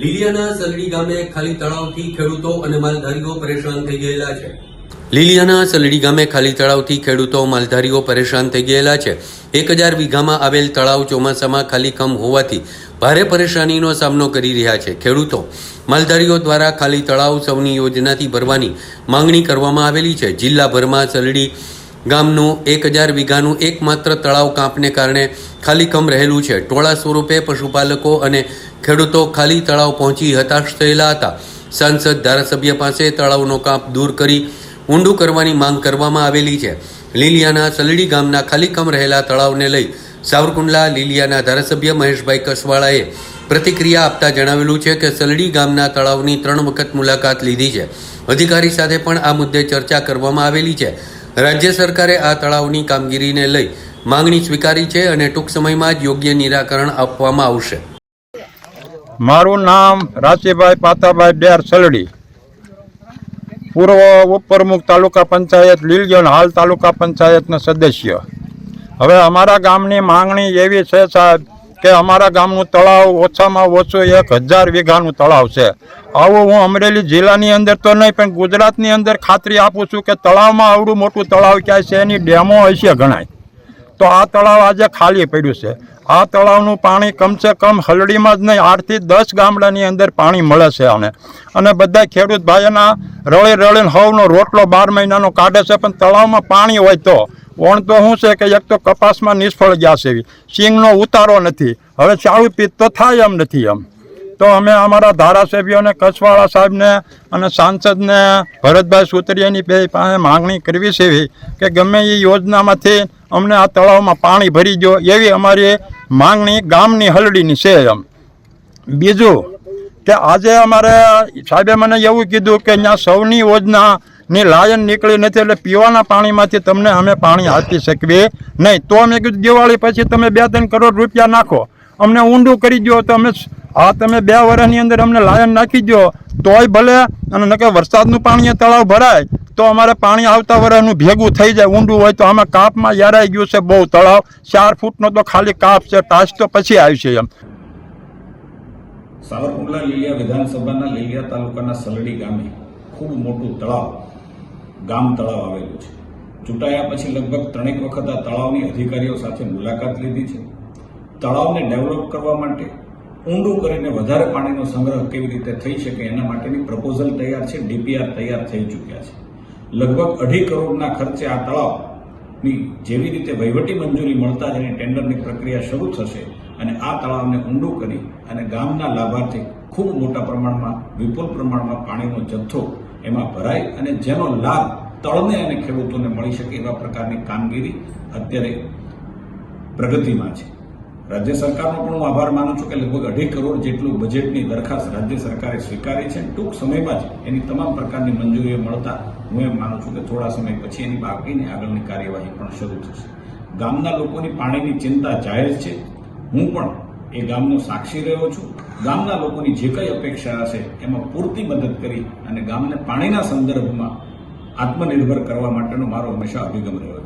લીલિયાના સલડી ગામે ખાલી તળાવથી ખેડૂતો અને માલધારીઓ પરેશાન થઈ ગયેલા છે. લીલિયાના સલડી ગામે ખાલી તળાવથી ખેડૂતો માલધારીઓ પરેશાન થઈ ગયેલા છે. એક હજાર વીઘામાં આવેલ તળાવ ચોમાસામાં ખાલી કમ હોવાથી ભારે પરેશાનીનો સામનો કરી રહ્યા છે ખેડૂતો. માલધારીઓ દ્વારા ખાલી તળાવ સૌની યોજનાથી ભરવાની માંગણી કરવામાં આવેલી છે. જિલ્લાભરમાં સલડી ગામનું એક હજાર વીઘાનું એકમાત્ર તળાવ કાંપને કારણે ખાલી કમ રહેલું છે. ટોળા સ્વરૂપે પશુપાલકો અને ખેડૂતો ખાલી તળાવ પહોંચી હતાશ થયેલા હતા. સાંસદ ધારાસભ્ય પાસે તળાવનો કાંપ દૂર કરી ઊંડું કરવાની માંગ કરવામાં આવેલી છે. લીલિયાના સલડી ગામના ખાલી કમ રહેલા તળાવને લઈ સાવરકુંડલા લીલિયાના ધારાસભ્ય મહેશભાઈ કસવાળાએ પ્રતિક્રિયા આપતા જણાવેલું છે કે સલડી ગામના તળાવની ત્રણ વખત મુલાકાત લીધી છે. અધિકારી સાથે પણ આ મુદ્દે ચર્ચા કરવામાં આવેલી છે. રાજ્ય સરકારે આ તળાવની કામગીરીને લઈ માંગણી સ્વીકારી છે અને ટૂંક સમયમાં જ યોગ્ય નિરાકરણ આપવામાં આવશે. મારું નામ રાચીભાઈ પાતાભાઈ ડેર સલડી પૂર્વ ઉપપ્રમુખ તાલુકા પંચાયત લીલજણ, હાલ તાલુકા પંચાયતના સદસ્ય. હવે અમારા ગામની માંગણી એવી છે સાહેબ કે અમારા ગામનું તળાવ ઓછામાં ઓછું એક હજાર વીઘાનું તળાવ છે. આવું હું અમરેલી જિલ્લાની અંદર તો નહીં, પણ ગુજરાતની અંદર ખાતરી આપું છું કે તળાવમાં આવડું મોટું તળાવ ક્યાંય છે એની ડેમો હશે ગણાય. તો આ તળાવ આજે ખાલી પડ્યું છે. આ તળાવનું પાણી કમસે કમ હલડીમાં જ નહીં, આઠથી દસ ગામડાની અંદર પાણી મળે છે આને. અને બધા ખેડૂત ભાઈઓના રળી રળીને હવનો રોટલો બાર મહિનાનો કાઢે છે, પણ તળાવમાં પાણી હોય તો વણ તો શું છે કે એક તો કપાસમાં નિષ્ફળ ગયા છે. સિંગનો ઉતારો નથી. હવે ચાળુ પીત તો થાય એમ નથી એમ. તો અમે અમારા ધારાસભ્યોને કચવાળા સાહેબને અને સાંસદને, ભરતભાઈ સુતરિયાની બે પાસે માંગણી કરવી છે કે ગમે એ યોજનામાંથી અમને આ તળાવમાં પાણી ભરી દો. એવી અમારી માંગણી ગામની હલડીની છે એમ. બીજું કે આજે અમારે સાહેબે મને એવું કીધું કે અહીંયા સૌની યોજનાની લાયન નીકળી નથી એટલે પીવાના પાણીમાંથી તમને અમે પાણી આપી શકીએ નહીં. તો અમે કીધું, દિવાળી પછી તમે બે ત્રણ કરોડ રૂપિયા નાખો. અમને ઊંડું કરી દો તો અમે હા, તમે બે વર્ષની અંદર અમને લાયન નાખી દો તોય ભલે, અને નકર વરસાદનું પાણી તળાવ ભરાય, તો અમારે પાણી આવતા વર્ષનું ભેગું થઈ જાય, ઊંડું હોય તો આમાં કાપમાં યારાઈ ગયું છે બહુ તળાવ. ચાર ફૂટનો તો ખાલી કાપ છે, ટાચ તો પછી આવશે એમ. સાવરકુંડલા લીલિયા વિધાનસભાના લીલિયા તાલુકાના સલડી ગામે ખૂબ મોટું તળાવ ગામ તળાવ આવેલું છે. ચૂંટાયા પછી લગભગ ત્રણેક વખત આ તળાવની અધિકારીઓ સાથે મુલાકાત લીધી છે. તળાવને ડેવલપ કરવા માટે ઊંડું કરીને વધારે પાણીનો સંગ્રહ કેવી રીતે થઈ શકે એના માટેની પ્રપોઝલ તૈયાર છે, ડીપીઆર તૈયાર થઈ ચૂક્યા છે. લગભગ અઢી કરોડના ખર્ચે આ તળાવની જેવી રીતે વહીવટી મંજૂરી મળતા જ એની ટેન્ડરની પ્રક્રિયા શરૂ થશે અને આ તળાવને ઊંડું કરી અને ગામના લાભાર્થી ખૂબ મોટા પ્રમાણમાં વિપુલ પ્રમાણમાં પાણીનો જથ્થો એમાં ભરાય અને જેનો લાભ તળને અને ખેડૂતોને મળી શકે એવા પ્રકારની કામગીરી અત્યારે પ્રગતિમાં છે. રાજ્ય સરકારનો પણ હું આભાર માનું છું કે લગભગ અઢી કરોડ જેટલું બજેટની દરખાસ્ત રાજ્ય સરકારે સ્વીકારી છે ટૂંક સમયમાં જ એની તમામ પ્રકારની મંજૂરીઓ મળતા હું એમ માનું છું કે થોડા સમય પછી એની બાકીની આગળની કાર્યવાહી પણ શરૂ થશે. ગામના લોકોની પાણીની ચિંતા જાહેર છે. હું પણ એ ગામનો સાક્ષી રહ્યો છું. ગામના લોકોની જે કંઈ અપેક્ષા હશે, એમાં પૂરતી મદદ કરી અને ગામને પાણીના સંદર્ભમાં આત્મનિર્ભર કરવા માટેનો મારો હંમેશા અભિગમ રહ્યો